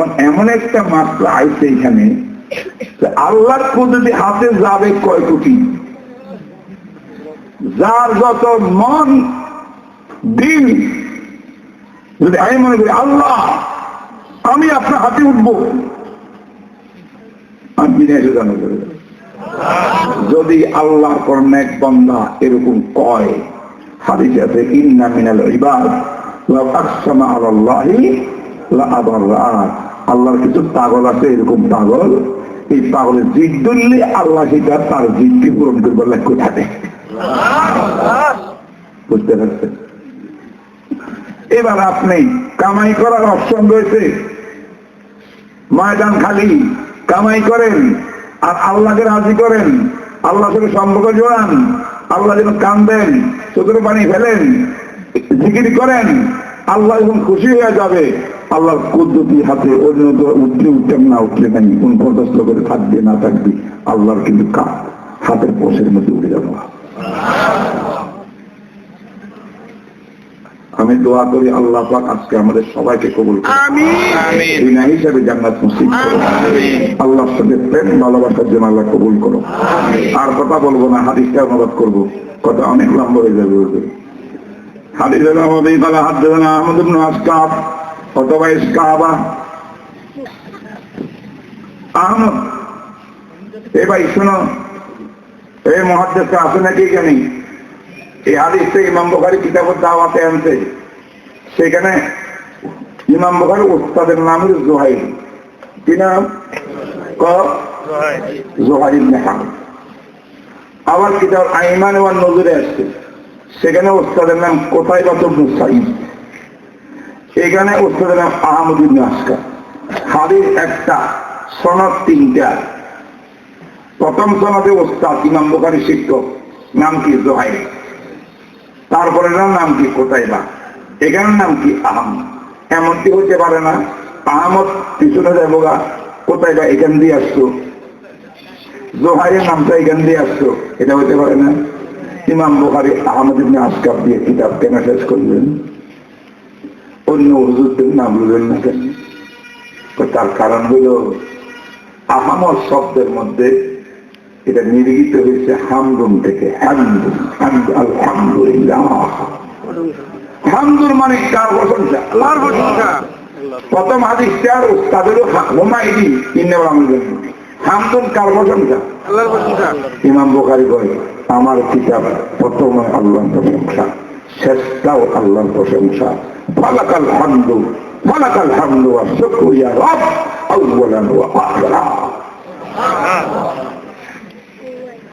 এমন এমন একটা মাত্রা আইছে এখানে আল্লাহর পদ্ধতি হাতে যাবে কয় কোটি? যার যত মন দিন যদি আমি মনে করি, আল্লাহ, আমি আপনার হাতে উঠব। আমি বিনা এসে জানা যদি আল্লাহ এক বন্ধা এরকম কয়, হাদিস আছে, ইন্না মিনাল ইবাদ আকসামা লা আবাররা আল্লাহর কিছু পাগল আছে, এরকম পাগল। এই পাগলের জিদ ধরলে আল্লাহ সেটা তার জিদকে পূরণ করবার লক্ষ্য থাকে। বুঝতে পারছেন? এবার আপনি কামাই করার অপশন রয়েছে। ময়দান খালি, কামাই করেন, আর আল্লাহকে রাজি করেন। আল্লাহ সঙ্গে সম্পর্ক জোড়ান, আল্লাহ যেন কান্দেন, চতুর পানি ফেলেন, জিকির করেন আল্লাহ যখন খুশি হয়ে যাবে আল্লাহর পদ্ধতি হাতে অন্য তো উঠলে উঠতেন না উঠলে নাই কোন পদস্থ করে থাকবে না থাকবে আল্লাহর কিন্তু কা- হাতের পোষের মধ্যে উঠে যাব। আমি দোয়া করি আল্লাহ পাক আজকে আমাদের সবাইকে কবুল। বিনা হিসাবে জান্নাত করুন। আল্লাহর সাথে প্রেম ভালোবাসার জন্য আল্লাহ কবুল করো আর কথা বলব না হাদিসটা অনুবাদ করব। কথা অনেক লম্বা হয়ে যাবে ওদের হাদিস আমাদের তালা হাত দেবে না আমাদের আসকাব আহমদ, এ ভাই শোনো এই মহাদেশে আছে নাকি এখানে? এই হাদিসটা ইমাম বখারি কিতাবের দাওয়াতে আনছে। সেখানে ইমাম বখারি ওস্তাদের নাম হল জোহাইল কি নাম? ক? জোহাইল আবার কিতাব আইমান ওয়ার নজরে আসছে। সেখানে ওস্তাদের নাম কোথায় কত মুসাইদ এখানে ওস্তাদের নাম আহমদুল নাস্কা হাদিস একটা, সনদ তিনটা। প্রথম সনদে ওস্তাদ, ইমাম বখারি শিক্ষক, নাম কি জোহাইল তারপরে নাম কি কোথায় বা এখানের নাম কি আহমদ। এমনটি হতে পারে না, আহমদ পিছনে যাব গা কোথায় বা এখান দিয়ে আসতো। জোহাইয়ের নামটা এখান দিয়ে আসতো। এটা হতে পারে না। ইমাম বোখারি আহমদ ইবনে আসকাব দিয়ে কিতাব কেন শেষ করলেন। অন্য হুজুরদের নাম বলবেন না কেন? তার কারণ হইল আহমদ শব্দের মধ্যে এটা নির্গিত হয়েছে হামদুন থেকে, হামদুন, হামদ- আলহামদুলিল্লাহ। হামদুর মানে কার প্রশংসা? প্রথম হাদিসটার তাদেরও হোমাইদি ইন্নেবার আমাদের হামদুন কার প্রশংসা? ইমাম বোখারি কয় আমার কিতাব প্রথম আল্লাহর প্রশংসা শেষটাও আল্লাহর প্রশংসা। ফালাকাল হামদু ফালাকাল হামদু আর শুকরিয়া রব আউয়ালান ওয়া আখিরা।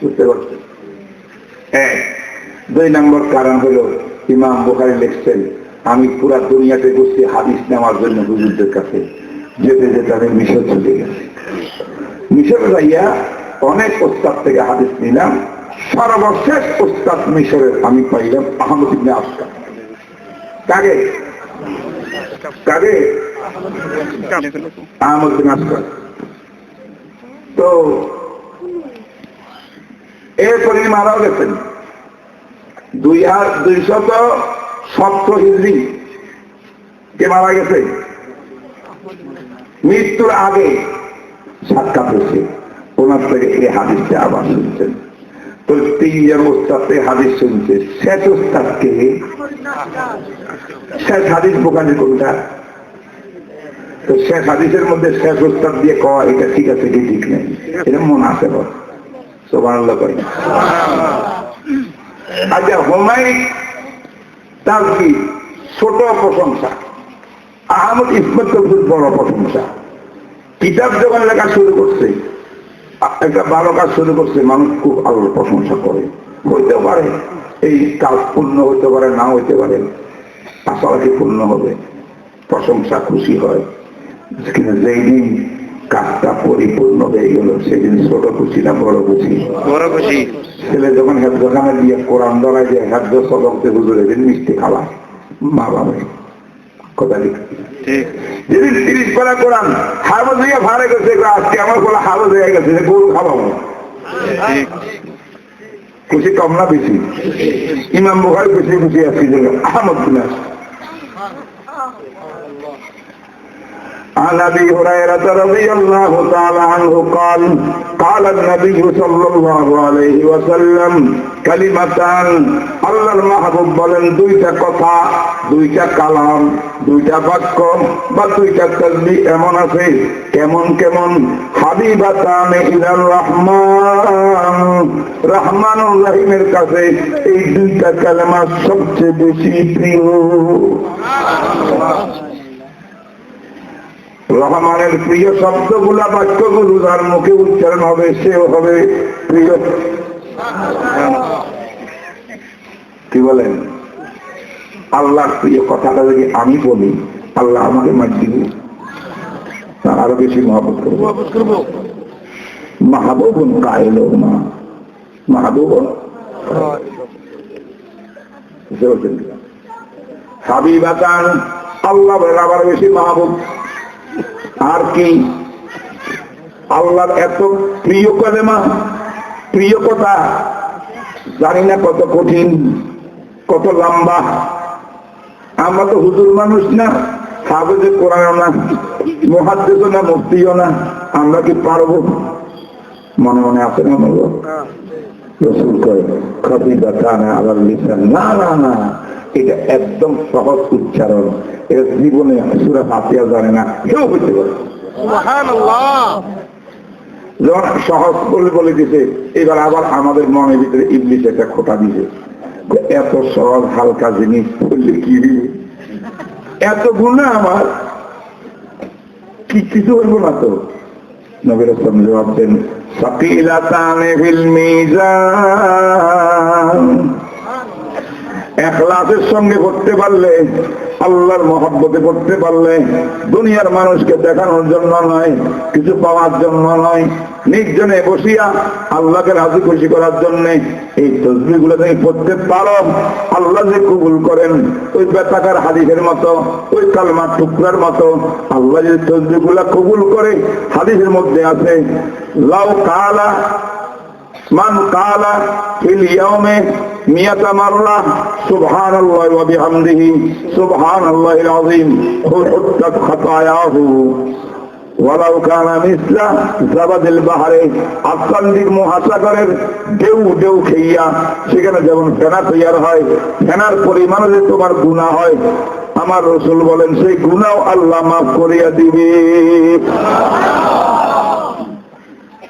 বুঝতে পারছেন? এক দুই নম্বর কারণ হলো ইমাম বোখারি লিখছেন আমি পুরা দুনিয়াতে বসছি হাদিস নেওয়ার জন্য হুজুরদের কাছে যেতে যেতে আমি মিশর চলে গেছি। মিশর যাইয়া অনেক ওস্তাদ থেকে হাদিস নিলাম। সর্বশেষ ওস্তাদ মিশরের আমি পাইলাম আহমদ ইবনে আফকা কাকে? কাকে? আহমদ ইবনে তো মারাও গেছেন। দুই হাজার দুইশত সপ্ত হিজড়ি। কে মারা গেছে? মৃত্যুর আগে। সাক্ষাৎ হয়েছে ওনার থেকে এই হাদিসটা আবার শুনছেন। তো তিনজন ওস্তাদ থেকে হাদিস শুনছে। শেষ ওস্তাদকে শেষ হাদিস বোকানি কোনটা? তো শেষ হাদিসের মধ্যে শেষ ওস্তাদ দিয়ে কওয়া এটা ঠিক আছে কি ঠিক নেই। এটা মন আছে বল আচ্ছা হোমাই তার কি? ছোট প্রশংসা। আহমদ ইসমত বড় প্রশংসা। কিতাব যখন লেখা শুরু করছে। একটা ভালো কাজ শুরু করছে মানুষ খুব আল্লাহর প্রশংসা করে। হইতে পারে এই কাজ পূর্ণ হইতে পারে না হইতে পারে আশাবাদী পূর্ণ হবে প্রশংসা খুশি হয়। কিন্তু যেই দিন কাজটা পরিপূর্ণ হয়ে গেল সেদিন ছোট খুশি না বড় খুশি? বড় খুশি। ছেলে যখন হেফজখানে দিয়ে কোরআন ধরায় যে হেফজ সদকতে হুজুরে মিষ্টি খাওয়া মা বাবা কথা যেদিন তিরিশ পারা কোরআন হারবো দিয়ে ভাড়ে গেছে আজকে আমার বলা হারবো হয়ে গেছে যে গরু খাওয়াবো। খুশি কম না বেশি? ইমাম বোখারি খুশি খুশি যে আহমদ বিন عن ابي هريره رضي الله تعالى عنه قال قال النبي صلى الله عليه وسلم كلمتان আল্লাহর মাহবুব বলেন দুইটা কথা দুইটা কালাম দুইটা বাক্য বা দুইটা তসবি এমন আছে কেমন কেমন হাবিবাতান ইলার রহমান রহমানুর রহিমের কাছে এই দুইটা কালেমা সবচেয়ে বেশি প্রিয় রহমানের প্রিয় শব্দগুলা বাক্যগুলো যার মুখে উচ্চারণ হবে সেও হবে প্রিয়। কি বলেন? আল্লাহর প্রিয় কথাটা যদি আমি বলি আল্লাহ আমাকে মার দিবে। আরও বেশি মহাবত করব। মাহবুবুন কায়ল না মাহবুব হাবিবাতান আল্লাহ আবার বেশি মাহবুব আর কি? আল্লাহর এত প্রিয় কালেমা প্রিয় কথা জানি না কত কঠিন কত লম্বা। আমরা তো হুজুর মানুষ না হাফেজে কোরআন না মহাদ্দেশ না মুক্তিও না আমরা কি পারব? মনে মনে আছে না বলব রসুল করে খবি বাতানা আবার লিখেন না না না। এটা একদম সহজ উচ্চারণ। এটা জীবনে সুরা ফাতিয়া জানে না কেউ হইতে পারে। যখন সহজ বলে বলে দিছে এবার আবার আমাদের মনের ভিতরে ইংলিশ একটা খোটা দিছে। এত সহজ হালকা জিনিস বললে কি দিবে এত গুণা আমার। কি কিছু হইব না তো? নবীর জবাব দেন সাকিলাতানে ফিল মিজান। এখলাসের সঙ্গে করতে পারলে, আল্লাহর মহব্বতে করতে পারলে, দুনিয়ার মানুষকে দেখানোর জন্য নয়, কিছু পাওয়ার জন্য নয়। নির্জনে বসিয়া আল্লাহকে রাজি খুশি করার জন্য এই তসবিগুলো তুমি পড়তে পারো। আল্লাহ যে কবুল করেন, ওই বেতাকার হাদিসের মতো, ওই কালমার টুকরার মতো আল্লাহ যে তসবিগুলা কবুল করে, হাদিসের মধ্যে আছে, লাউ কালা মহাসাগরের ঢেউ ঢেউ খেইয়া, সেখানে যেমন ফেনা তৈয়ার হয়, ফেনার পরিমাণে যে তোমার গুণা হয়। আমার রসুল বলেন, সেই গুণাও আল্লাহ মাফ করিয়া দিবে।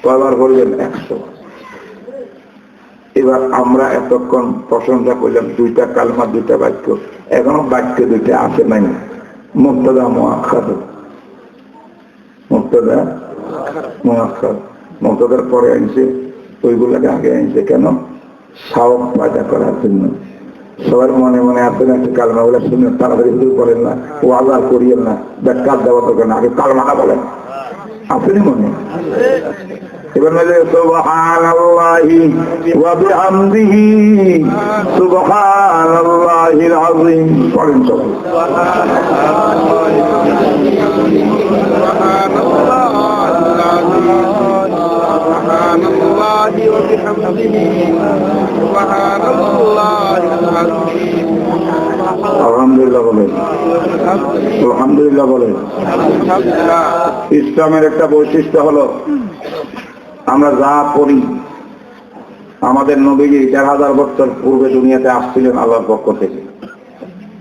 কয়বার করবেন একশো। এবার আমরা এতক্ষণ প্রশংসা করলাম, দুইটা কালমা, দুইটা বাক্য। এখনও বাক্য দুইটা আসে নাই। মুক্তদা মোয়াক্ষাদ মুক্তদা মোয়াক্ষাদ মুক্তদার পরে আনছে ওইগুলোকে আগে আনছে কেন? সাহস পয়দা করার জন্য। সবার মনে মনে আছে না একটু কালমা বলে শুনে তাড়াতাড়ি শুরু করেন না ও আল্লাহ করিয়েন না ব্যাখ্যাত দেওয়া দরকার না, আগে কালমাটা বলেন। আপনি মনে? এবার সুবহানাল্লাহি ওয়া বিহামদিহি সুবহানাল্লাহিল আযীম। পড়েন তো। আলহামদুলিল্লাহ বলেন আলহামদুলিল্লাহ বলেন ইসলামের একটা বৈশিষ্ট্য হলো আমরা যা পড়ি আমাদের নবীজি চার হাজার বছর পূর্বে দুনিয়াতে আসছিলেন আল্লাহর পক্ষ থেকে।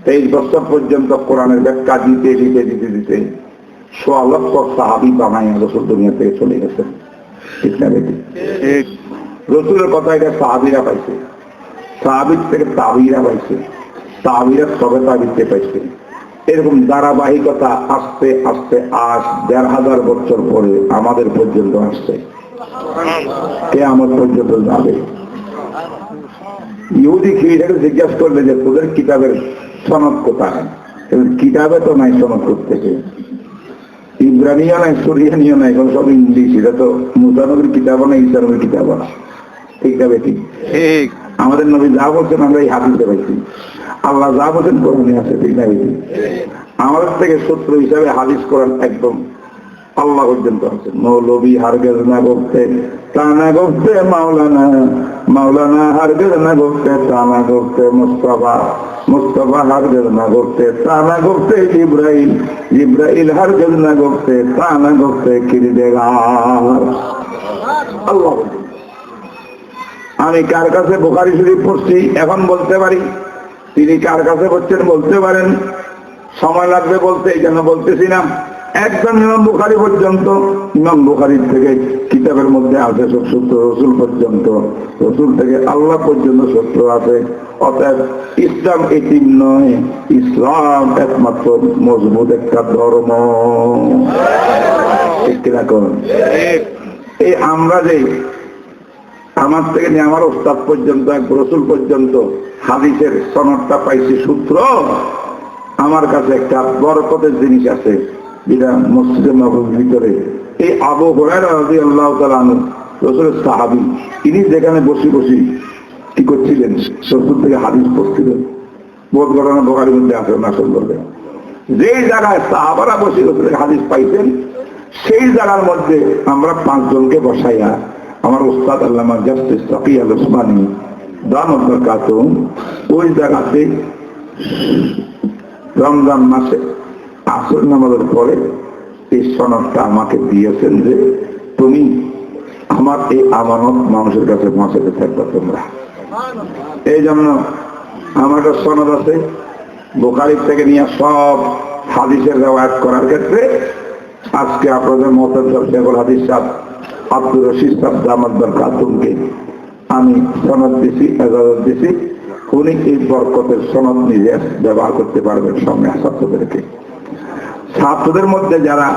তেইশ বছর পর্যন্ত কোরআনের ব্যাখ্যা দিতে দিতে দিতে দিতে সাহাবি রসুল দুনিয়া থেকে চলে গেছেন। ঠিক না বেটি? রসুলের কথা এটা সাহাবিরা পাইছে। সাহাবির থেকে তাবিরা পাইছে। তাবিরা সবে তাবিতে পাইছে। এরকম ধারাবাহিকতা আস্তে আস্তে আজ দেড় হাজার বছর পরে আমাদের পর্যন্ত আসছে। কে আমার পর্যন্ত যাবে ইহুদি খ্রিস্টাকে জিজ্ঞাসা করলে যে তোদের কিতাবের সনদ কোথায়? কিতাবে তো নাই সনদ করতে ইরানিও নাই সুরিয়ানিও নাই এখন সব ইংলিশ। এটা তো মুসানবীর কিতাব না ইসলামের কিতাব না ঠিক বেটি ঠিক। আমাদের নবী যা বলছেন আমরা এই হাদিসে পাইছি। আল্লাহ যা বলছেন কোরআনে আছে ঠিক না আমাদের থেকে সূত্র হিসাবে হাদিস করার একদম আল্লাহ পর্যন্ত আছে মৌলবী হারগেজ না করতে তা না করতে মাওলানা মাওলানা হারগেজ না করতে তা না করতে মুস্তফা মুস্তফা হারগেজ না করতে তা না করতে জিব্রাইল জিব্রাইল হারগেজ না করতে তা না করতে কিরিদেগার আল্লাহ আমি কার কাছে বোকারি শরীফ পড়ছি এখন বলতে পারি? তিনি কার কাছে পড়ছেন বলতে পারেন? সময় লাগবে বলতে, এই জন্য বলতেছি না। একদম ইমাম বুখারি পর্যন্ত ইমাম বুখারির থেকে কিতাবের মধ্যে আছে সব সূত্র রসুল পর্যন্ত, রসুল থেকে আল্লাহ পর্যন্ত সূত্র আছে। অতএব ইসলাম এটিম নয়, ইসলাম একমাত্র মজবুত একটা ধর্ম। এই আমরা যে আমার থেকে নিয়ে আমার ওস্তাদ পর্যন্ত, এক রসুল পর্যন্ত হাদিসের সনদটা পাইছি সূত্র, আমার কাছে একটা বরকতের জিনিস আছে। যেটা মসজিদের নবীর ভিতরে। এই আবু হরাইরা রাজি আল্লাহ তালু রসুলের সাহাবি, ইনি যেখানে বসে বসি কি করছিলেন রসুল থেকে হাদিস পড়ছিলেন। বোধ ঘটনা বোকারির মধ্যে আছে না সম্পর্কে যেই জায়গায় সাহাবারা বসে রসুলের হাদিস পাইছেন, সেই জায়গার মধ্যে আমরা পাঁচজনকে বসাইয়া আমার উস্তাদ আল্লামা জাস্টিস তকি আল ওসমানী দান কাতুন ওই জায়গাতে রমজান মাসে আসর নামাজের পরে এই সনদটা আমাকে দিয়েছেন যে তুমি আমার এই আমানত মানুষের কাছে পৌঁছাতে থাকবে তোমরা। এই জন্য আমার একটা সনদ আছে বোকারির থেকে নিয়ে সব হাদিসের রেওয়ায়ত করার ক্ষেত্রে আজকে আপনাদের মতের শেখুল হাদিস সাহ আব্দুর রশিদ সাহ দামাদ্দার খাতুনকে আমি সনদ দিছি, এজাজত দিছি। উনি এই বরকতের সনদ নিজে ব্যবহার করতে পারবেন সঙ্গে ছাত্রদেরকে ছাত্রদের মধ্যে যারা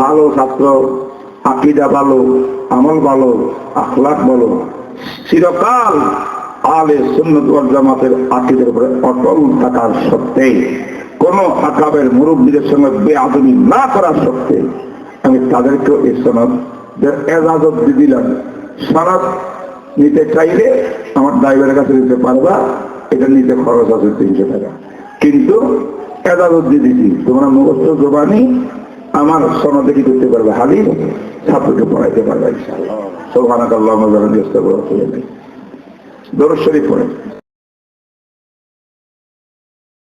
ভালো ছাত্র, আকিদা ভালো, আমল ভালো আখলাক ভালো, চিরকাল আলে সুন্নত জামাতের আকিদের উপরে অটল থাকার সত্ত্বে কোন আকাবের মুরব্বীদের সঙ্গে বেআদমি না করার সত্ত্বে আমি তাদেরকেও এই সনদ এজাজত দিয়ে দিলাম। সনদ নিতে চাইলে আমার ড্রাইভারের কাছে নিতে পারবা, এটা নিতে খরচ আছে তিনশো টাকা। কিন্তু এজাজত দিয়ে দিচ্ছি তোমরা মুখস্থ জবানি আমার সনদে কি করতে পারবে? হাদিস ছাত্রকে পড়াইতে পারবে ইনশাআল্লাহ। সোহানাক আল্লাহ দরজ শরীফ পড়ে।